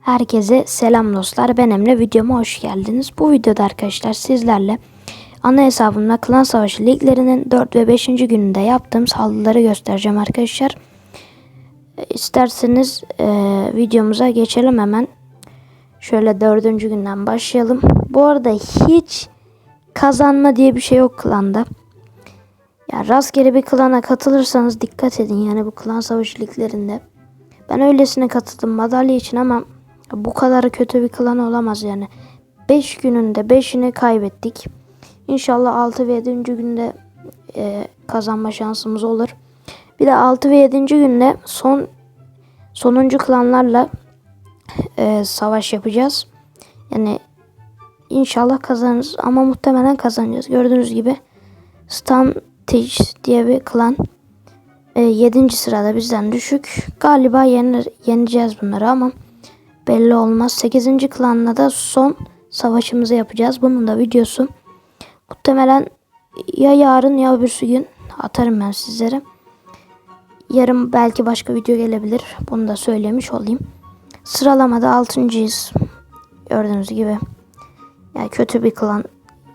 Herkese selam dostlar. Ben Emre. Videoma hoş geldiniz. Bu videoda arkadaşlar sizlerle ana hesabımda Klan Savaşı liglerinin 4 ve 5. gününde yaptığım saldırıları göstereceğim arkadaşlar. İsterseniz e, videomuza geçelim hemen. Şöyle 4. günden başlayalım. Bu arada hiç kazanma diye bir şey yok klanda. Ya rastgele bir klana katılırsanız dikkat edin yani bu klan savaşı liglerinde. Ben öylesine katıldım madalya için ama bu kadar kötü bir klan olamaz yani. 5 gününde 5'ini kaybettik. İnşallah 6 ve 7. günde e, kazanma şansımız olur. Bir de 6 ve 7. günde son sonuncu klanlarla e, savaş yapacağız. Yani inşallah kazanırız ama muhtemelen kazanacağız. Gördüğünüz gibi Stantij diye bir klan 7. sırada bizden düşük. Galiba yenir, yeneceğiz bunları ama belli olmaz. 8. klanla da son savaşımızı yapacağız. Bunun da videosu muhtemelen ya yarın ya öbürsü gün atarım ben sizlere. Yarın belki başka video gelebilir. Bunu da söylemiş olayım. Sıralamada 6.'yız. Gördüğünüz gibi. Yani kötü bir klan.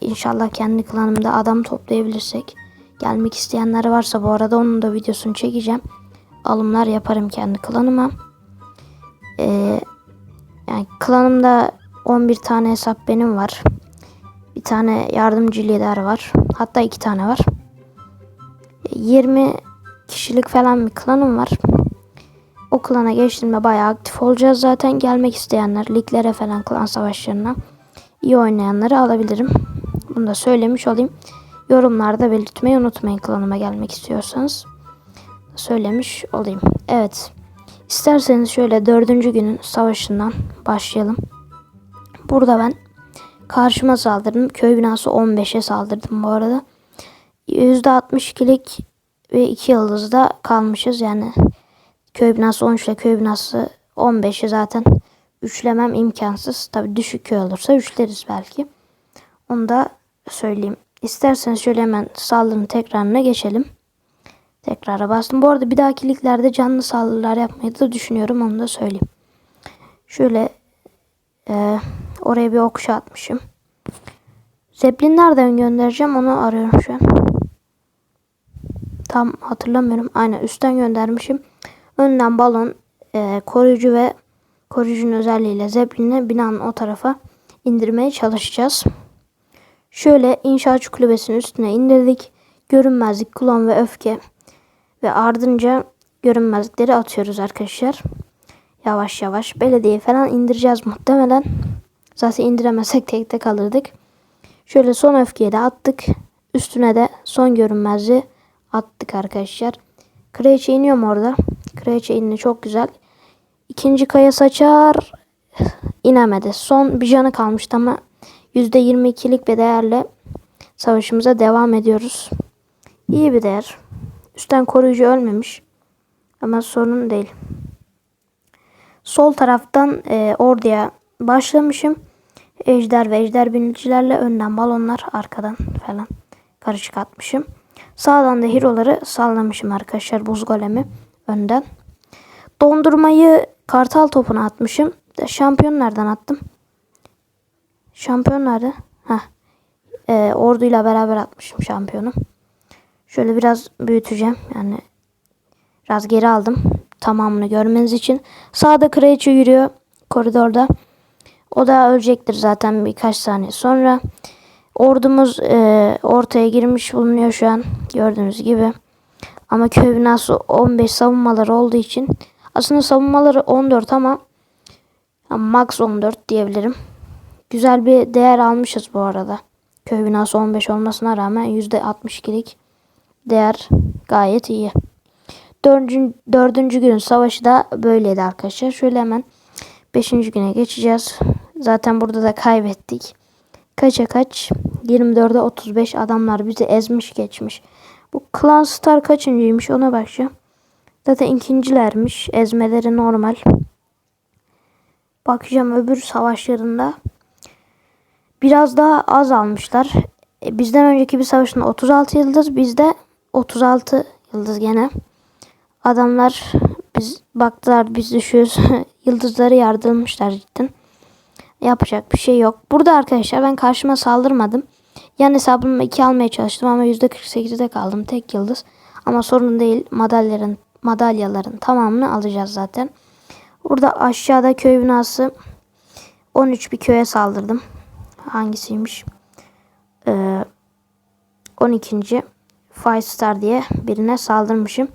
İnşallah kendi klanımda adam toplayabilirsek. Gelmek isteyenler varsa bu arada onun da videosunu çekeceğim. Alımlar yaparım kendi klanıma. Ee, yani klanımda 11 tane hesap benim var. Bir tane yardımcı lider var. Hatta iki tane var. 20 kişilik falan bir klanım var. O klana geçtiğimde bayağı aktif olacağız zaten. Gelmek isteyenler liglere falan klan savaşlarına iyi oynayanları alabilirim. Bunu da söylemiş olayım. Yorumlarda belirtmeyi unutmayın klanıma gelmek istiyorsanız. Söylemiş olayım. Evet. İsterseniz şöyle dördüncü günün savaşından başlayalım. Burada ben karşıma saldırdım. Köy binası 15'e saldırdım bu arada. %62'lik ve 2 yıldızda kalmışız. Yani köy binası 13 ile köy binası 15'i zaten üçlemem imkansız. Tabi düşük köy olursa üçleriz belki. Onu da söyleyeyim. İsterseniz şöyle hemen saldırının tekrarına geçelim. Tekrara bastım. Bu arada bir dahaki liglerde canlı saldırılar yapmayı da düşünüyorum. Onu da söyleyeyim. Şöyle e, oraya bir okşa atmışım. Zeppelin nereden göndereceğim onu arıyorum şu an. Tam hatırlamıyorum. Aynen üstten göndermişim. Önden balon e, koruyucu ve koruyucunun özelliğiyle Zeppelin'i binanın o tarafa indirmeye çalışacağız. Şöyle inşaatçı kulübesinin üstüne indirdik. Görünmezlik, kulon ve öfke ve ardınca görünmezlikleri atıyoruz arkadaşlar. Yavaş yavaş. Belediye falan indireceğiz muhtemelen. Zaten indiremezsek tek tek alırdık. Şöyle son öfkeyi de attık. Üstüne de son görünmezliği attık arkadaşlar. Kraliçe iniyor mu orada? Kraliçe indi çok güzel. İkinci kaya saçar. inemedi. Son bir canı kalmıştı ama %22'lik bir değerle savaşımıza devam ediyoruz. İyi bir değer. Üstten koruyucu ölmemiş. Ama sorun değil. Sol taraftan e, orduya başlamışım. Ejder ve ejder binicilerle önden balonlar arkadan falan karışık atmışım. Sağdan da hero'ları sallamışım arkadaşlar buz golemi önden. Dondurmayı kartal topuna atmışım. Şampiyon nereden attım? Şampiyon nerede? Heh. Ee, orduyla beraber atmışım şampiyonu. Şöyle biraz büyüteceğim. Yani biraz geri aldım. Tamamını görmeniz için. Sağda kraliçe yürüyor koridorda. O da ölecektir zaten birkaç saniye sonra. Ordumuz e, ortaya girmiş bulunuyor şu an. Gördüğünüz gibi. Ama köy binası 15 savunmaları olduğu için aslında savunmaları 14 ama max 14 diyebilirim. Güzel bir değer almışız bu arada. Köy binası 15 olmasına rağmen %62'lik değer gayet iyi. Dördüncü, dördüncü günün savaşı da böyleydi arkadaşlar. Şöyle hemen beşinci güne geçeceğiz. Zaten burada da kaybettik. Kaça kaç? 24'e 35 adamlar bizi ezmiş geçmiş. Bu Clan Star kaçıncıymış ona bakacağım. Zaten ikincilermiş. Ezmeleri normal. Bakacağım öbür savaşlarında biraz daha az almışlar. E, bizden önceki bir savaşında 36 yıldız, bizde 36 yıldız gene. Adamlar biz baktılar biz düşüyoruz. Yıldızları yardırmışlar cidden. Yapacak bir şey yok. Burada arkadaşlar ben karşıma saldırmadım. Yan hesabımı 2 almaya çalıştım ama %48'de kaldım. Tek yıldız. Ama sorun değil. Madalyaların, madalyaların tamamını alacağız zaten. Burada aşağıda köy binası 13 bir köye saldırdım. Hangisiymiş? Ee, 12. Five Star diye birine saldırmışım.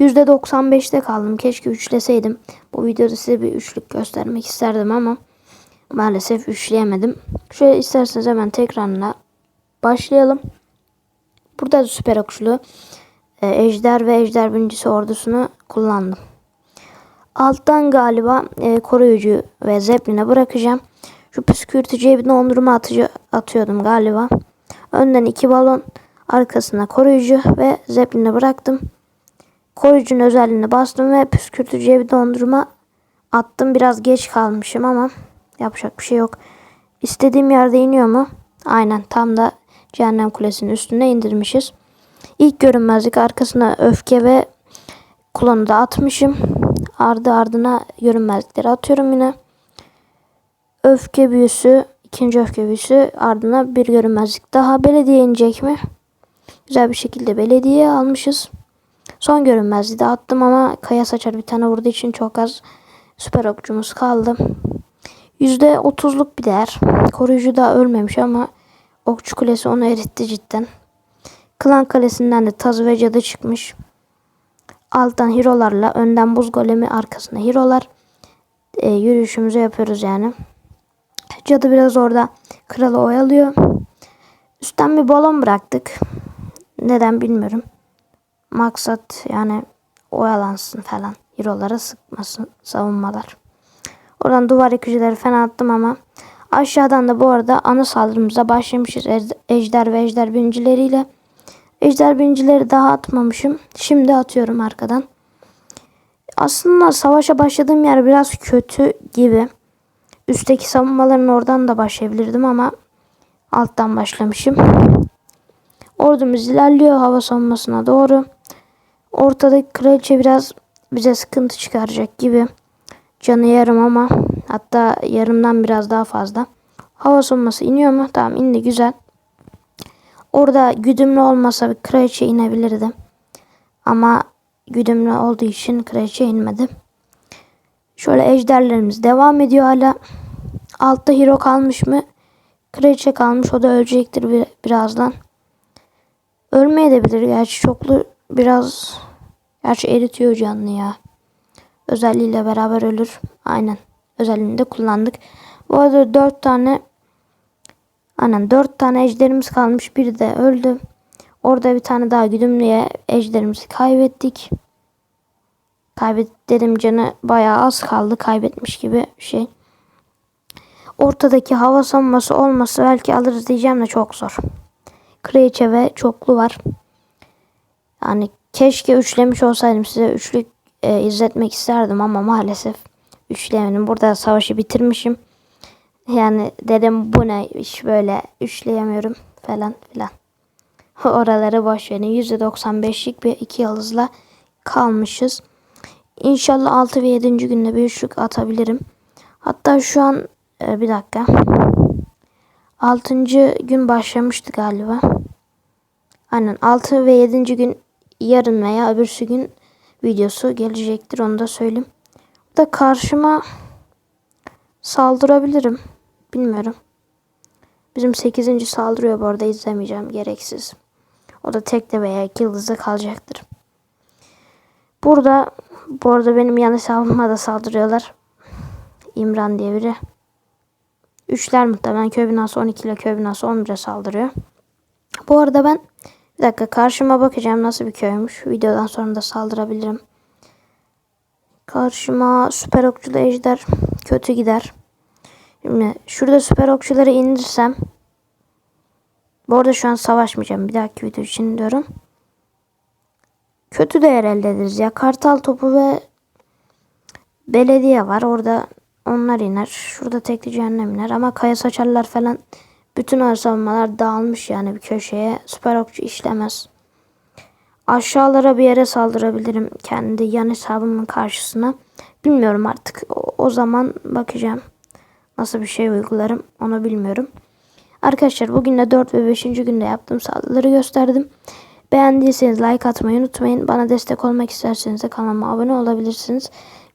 %95'te kaldım. Keşke üçleseydim. Bu videoda size bir üçlük göstermek isterdim ama maalesef üçleyemedim. Şöyle isterseniz hemen tekrarına başlayalım. Burada da süper okçulu e, ejder ve ejder birincisi ordusunu kullandım. Alttan galiba e, koruyucu ve zepline bırakacağım. Şu püskürtücüye bir dondurma atıcı atıyordum galiba. Önden iki balon, arkasına koruyucu ve zepline bıraktım. Koruyucunun özelliğini bastım ve püskürtücüye bir dondurma attım. Biraz geç kalmışım ama yapacak bir şey yok. İstediğim yerde iniyor mu? Aynen tam da cehennem kulesinin üstüne indirmişiz. İlk görünmezlik arkasına öfke ve klonu da atmışım. Ardı ardına görünmezlikleri atıyorum yine. Öfke büyüsü, ikinci öfke büyüsü ardına bir görünmezlik daha. Belediye inecek mi? Güzel bir şekilde belediye almışız. Son görünmezliği de attım ama kaya saçar bir tane vurduğu için çok az süper okçumuz kaldı. %30'luk bir değer. Koruyucu da ölmemiş ama okçu kulesi onu eritti cidden. Klan kalesinden de taz ve cadı çıkmış. Alttan hirolarla önden buz golemi arkasında hirolar. E, yürüyüşümüzü yapıyoruz yani. Cadı biraz orada kralı oyalıyor. Üstten bir balon bıraktık. Neden bilmiyorum. Maksat yani oyalansın falan. Hero'lara sıkmasın savunmalar. Oradan duvar yıkıcıları falan attım ama aşağıdan da bu arada ana saldırımıza başlamışız. Ejder ve ejder binicileriyle. Ejder bincileri daha atmamışım. Şimdi atıyorum arkadan. Aslında savaşa başladığım yer biraz kötü gibi. Üstteki savunmaların oradan da başlayabilirdim ama alttan başlamışım. Ordumuz ilerliyor hava savunmasına doğru. Ortadaki kraliçe biraz bize sıkıntı çıkaracak gibi. Canı yarım ama hatta yarımdan biraz daha fazla. Hava savunması iniyor mu? Tamam indi güzel. Orada güdümlü olmasa bir kraliçe inebilirdi. Ama güdümlü olduğu için kraliçe inmedi. Şöyle ejderlerimiz devam ediyor hala. Altta hero kalmış mı? Kraliçe kalmış. O da ölecektir bir, birazdan. Ölmeye de bilir. Gerçi çoklu biraz gerçi eritiyor canlı ya. Özelliğiyle beraber ölür. Aynen. Özelliğini de kullandık. Bu arada 4 tane aynen 4 tane ejderimiz kalmış. Biri de öldü. Orada bir tane daha güdümlüye ejderimizi kaybettik. Kaybet canı bayağı az kaldı. Kaybetmiş gibi şey. Ortadaki hava savunması olması belki alırız diyeceğim de çok zor. Kraliçe ve çoklu var. Yani keşke üçlemiş olsaydım size üçlük e, izletmek isterdim ama maalesef üçleyemedim. Burada savaşı bitirmişim. Yani dedim bu ne iş böyle üçleyemiyorum falan filan. Oraları boş verin. %95'lik bir iki yıldızla kalmışız. İnşallah 6 ve 7. günde bir üçlük atabilirim. Hatta şu an e, bir dakika. 6. gün başlamıştı galiba. Aynen 6 ve 7. gün yarın veya öbürsü gün videosu gelecektir onu da söyleyeyim. Da karşıma saldırabilirim. Bilmiyorum. Bizim 8. saldırıyor bu arada izlemeyeceğim gereksiz. O da tek de veya iki yıldızda kalacaktır. Burada bu arada benim yan hesabıma da saldırıyorlar. İmran diye biri. Üçler muhtemelen köy binası 12 ile köy binası 11'e saldırıyor. Bu arada ben bir dakika karşıma bakacağım nasıl bir köymüş. Videodan sonra da saldırabilirim. Karşıma süper okçulu ejder kötü gider. Şimdi şurada süper okçuları indirsem. Bu arada şu an savaşmayacağım. Bir dahaki video için diyorum. Kötü değer elde ederiz ya. Kartal topu ve belediye var. Orada onlar iner. Şurada tekli cehennem iner. Ama kaya saçarlar falan bütün ağır savunmalar dağılmış yani bir köşeye. Süper okçu işlemez. Aşağılara bir yere saldırabilirim. Kendi yan hesabımın karşısına. bilmiyorum artık. O, o zaman bakacağım. Nasıl bir şey uygularım onu bilmiyorum. Arkadaşlar bugün de 4 ve 5. günde yaptığım saldırıları gösterdim. Beğendiyseniz like atmayı unutmayın. Bana destek olmak isterseniz de kanalıma abone olabilirsiniz.